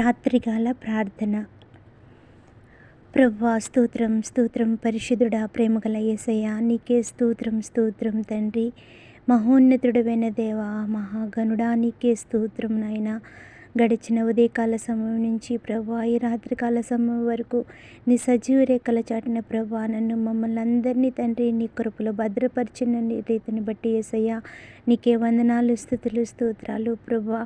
రాత్రికాల ప్రార్థన. ప్రవ్వా స్తోత్రం స్తోత్రం పరిశుద్ధుడా ప్రేమగల ఏసయ్య నీకే స్తోత్రం స్తోత్రం తండ్రి. మహోన్నతుడమైన దేవా మహాగనుడా నీకే స్తోత్రం నాయన. గడిచిన ఉదయకాల సమయం నుంచి ప్రభా ఈ రాత్రికాల సమయం వరకు నీ సజీవ రేఖల చాటిన ప్రభా నన్ను మమ్మల్ని అందరినీ తండ్రి నీ కృపలో భద్రపరిచిన రీతిని బట్టి ఏసయ్యా నీకే వందనాలు స్థుతులు స్తోత్రాలు ప్రభా.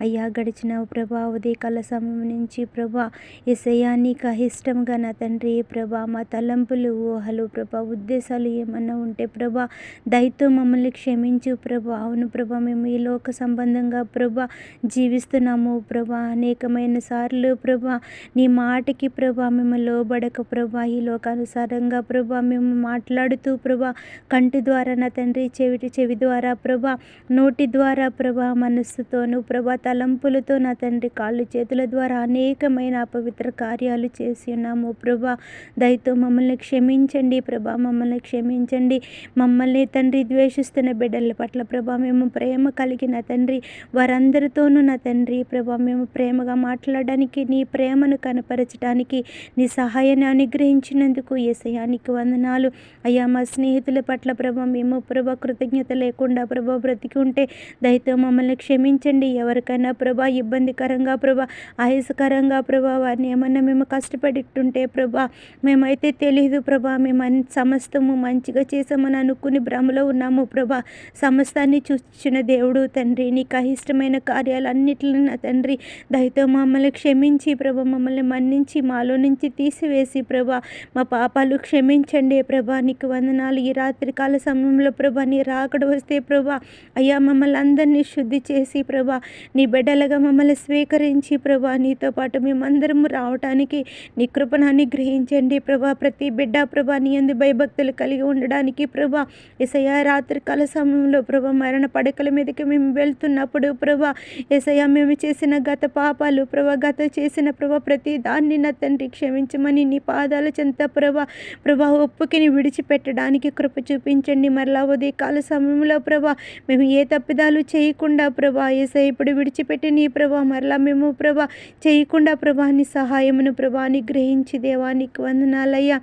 అయ్యా గడిచిన ప్రభా ఉదయకాల సమయం నుంచి ప్రభా ఎసయ్యా నీకు ఇష్టంగా నా తండ్రి ప్రభా మా తలంపులు ఊహలు ప్రభా ఉద్దేశాలు ఏమన్నా ఉంటే ప్రభా దయతో మమ్మల్ని క్షమించు ప్రభా. అవును ప్రభా మేము ఈ లోక సంబంధంగా ప్రభా జీవిస్తున్నాము ప్రభా అనేకమైన సార్లు ప్రభా నీ మాటకి ప్రభా మేము లోబడక ప్రభా ఈ లోకానుసారంగా ప్రభా మేము మాట్లాడుతూ ప్రభా కంటి ద్వారా నా తండ్రి చెవిటి చెవి ద్వారా ప్రభా నోటి ద్వారా ప్రభా మనస్సుతోనూ ప్రభా తలంపులతో నా తండ్రి కాళ్ళు చేతుల ద్వారా అనేకమైన అపవిత్ర కార్యాలు చేసి ఉన్నాము ప్రభా. దయతో మమ్మల్ని క్షమించండి ప్రభా మమ్మల్ని క్షమించండి. మమ్మల్ని తండ్రి ద్వేషిస్తున్న బిడ్డల పట్ల ప్రభా మేము ప్రేమ కలిగిన తండ్రి వారందరితోనూ నా తండ్రి ప్రభా మేము ప్రేమగా మాట్లాడడానికి నీ ప్రేమను కనపరచడానికి నీ సహాయాన్ని అనుగ్రహించినందుకు ఏసయానికి వందనాలు. అయ్యా మా స్నేహితుల పట్ల ప్రభా మేము ప్రభా కృతజ్ఞత లేకుండా ప్రభా బ్రతికి ఉంటే దయతో మమ్మల్ని క్షమించండి. ఎవరికైనా ప్రభా ఇబ్బందికరంగా ప్రభా ఆయాసకరంగా ప్రభా వారిని ఏమన్నా మేము కష్టపడిట్టుంటే ప్రభా మేమైతే తెలియదు ప్రభా మేము సమస్తము మంచిగా చేసామని అనుకుని భ్రమలో ఉన్నాము ప్రభా. సమస్తాన్ని చూసిన దేవుడు తండ్రి నీకు ఇష్టమైన కార్యాలన్నిటిని నా తండ్రి దయతో మమ్మల్ని క్షమించి ప్రభ మమ్మల్ని మన్నించి మాలో నుంచి తీసివేసి ప్రభా మా పాపాలు క్షమించండి ప్రభా నీకు వందనాలు. ఈ రాత్రికాల సమయంలో ప్రభా నీ రాకడ వస్తే ప్రభా అయ్యా మమ్మల్ని అందరినీ శుద్ధి చేసి ప్రభా నీ బిడ్డలుగా మమ్మల్ని స్వీకరించి ప్రభా నీతో పాటు మేమందరం రావటానికి నీ కృపను అనుగ్రహించండి ప్రభా. ప్రతి బిడ్డ ప్రభా నీ అందు భయభక్తులు కలిగి ఉండడానికి ప్రభా ఎసయ రాత్రికాల సమయంలో ప్రభా మరణ పడకల మీదకి మేము వెళ్తున్నప్పుడు ప్రభా ఎసయ మేము చేసిన గత పాపాలు ప్రభ గత చేసిన ప్రభ ప్రతి దాన్ని నా తండ్రి క్షమించమని నీ పాదాల చెంత ప్రభ ప్రభా ఒప్పుకిని విడిచిపెట్టడానికి కృప చూపించండి. మరలా ఉదయకాల సమయంలో ప్రభ మేము ఏ తప్పిదాలు చేయకుండా ప్రభా ఏసై ఇప్పుడు విడిచిపెట్టి నీ ప్రభా మరలా మేము ప్రభ చేయకుండా ప్రభాని సహాయమును ప్రభాని గ్రహించి దేవానికి వందనాలయ్యా.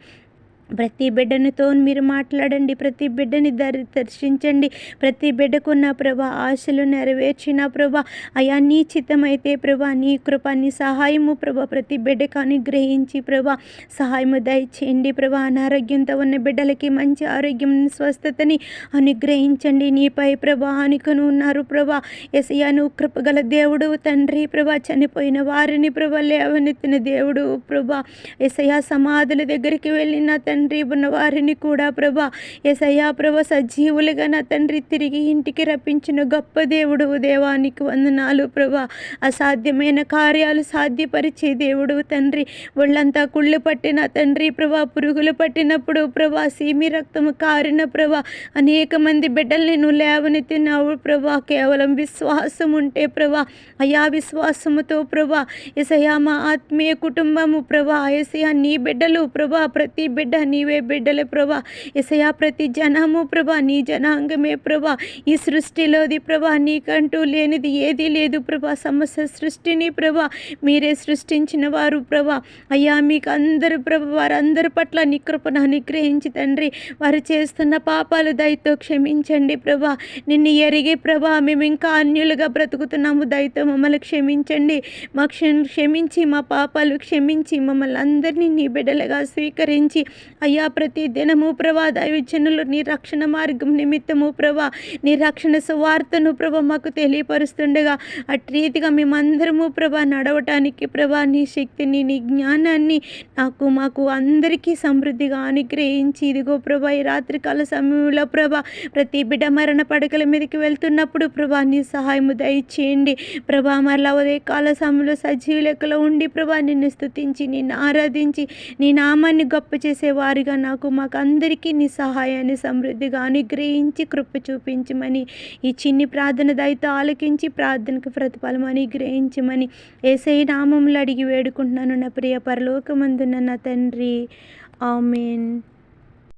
ప్రతి బిడ్డనితో మీరు మాట్లాడండి ప్రతి బిడ్డని దరి దర్శించండి. ప్రతి బిడ్డకున్న ప్రభా ఆశలు నెరవేర్చిన ప్రభా అయా నీ చిత్తమైతే ప్రభా నీ కృప నీ సహాయము ప్రభా ప్రతి బిడ్డకు అనుగ్రహించి ప్రభా సహాయము దయచేయండి ప్రభా. అనారోగ్యంతో ఉన్న బిడ్డలకి మంచి ఆరోగ్యం స్వస్థతని అనుగ్రహించండి. నీపై ప్రభా అనుకుని ఉన్నారు ప్రభా. నువ్వు కృపగల దేవుడు తండ్రి ప్రభా. చనిపోయిన వారిని ప్రభా లేవనెత్తిన దేవుడు ప్రభా. ఎసయా సమాధుల దగ్గరికి వెళ్ళిన తండ్రి తండ్రి ఉన్నవారిని కూడా ప్రభా ఎసయ్యా ప్రభ సజీవులుగా నా తండ్రి తిరిగి ఇంటికి రప్పించిన గొప్ప దేవుడు దేవానికి వందనాలు ప్రభా. అసాధ్యమైన కార్యాలు సాధ్యపరిచే దేవుడు తండ్రి. ఒళ్ళంతా కుళ్ళు పట్టిన తండ్రి ప్రభా పురుగులు పట్టినప్పుడు ప్రభా సీమి రక్తము కారిన ప్రభా అనేక మంది బిడ్డల్ని నువ్వు లేవనెత్తినావు ప్రభా. కేవలం విశ్వాసం ఉంటే ప్రభా అయా విశ్వాసముతో ప్రభా ఎసయా మా ఆత్మీయ కుటుంబము ప్రభా ఎసయా నీ బిడ్డలు ప్రభా ప్రతి బిడ్డ నీవే బిడ్డలే ప్రభా. ఎసయా ప్రతి జనము ప్రభా నీ జనాంగమే ప్రభా. ఈ సృష్టిలోది ప్రభా నీకంటూ లేనిది ఏదీ లేదు ప్రభా. సమస్య సృష్టిని ప్రభా మీరే సృష్టించిన వారు ప్రభా. అయ్యా మీకు అందరు ప్రభ వారందరి పట్ల నికృపను అనుగ్రహించి తండ్రి వారు చేస్తున్న పాపాలు దయతో క్షమించండి ప్రభా. నిన్ను ఎరిగి ప్రభా మేము ఇంకా అన్యులుగా బ్రతుకుతున్నాము. దయతో మమ్మల్ని క్షమించండి. మా క్షమించి మా పాపాలు క్షమించి మమ్మల్ని అందరినీ నీ బిడ్డలుగా స్వీకరించి అయ్యా ప్రతి దినము ప్రభా దైవజనులు నీ రక్షణ మార్గం నిమిత్తము ప్రభా నీ రక్షణ సువార్తను ప్రభా మాకు తెలియపరుస్తుండగా అటు రీతిగా మేమందరము ప్రభా నడవటానికి ప్రభా నీ శక్తిని నీ జ్ఞానాన్ని నాకు మాకు అందరికీ సమృద్ధిగా అనుగ్రహించి ఇదిగో ప్రభా ఈ రాత్రికాల సమయంలో ప్రభా ప్రతి బిడ్డ మరణ పడకల మీదకి వెళ్తున్నప్పుడు ప్రభా నీ సహాయము దయచేయండి. ప్రభా మరలా ఉదయ కాల సమయంలో సజీవ లెక్కలో ఉండి ప్రభా నిన్ను స్తుతించి నిన్ను ఆరాధించి నీ నామాన్ని గొప్ప చేసేవారు వారిగా నాకు మాకు అందరికీ నీ సహాయాన్ని సమృద్ధిగా అనుగ్రహించి కృప చూపించమని ఈ చిన్ని ప్రార్థన దయతో ఆలకించి ప్రార్థనకు ప్రతిఫలం అనుగ్రహించమని ఏసై నామంలో అడిగి వేడుకుంటున్నాను. నా ప్రియ పరలోకమందున్న నా తండ్రి. ఆమెన్.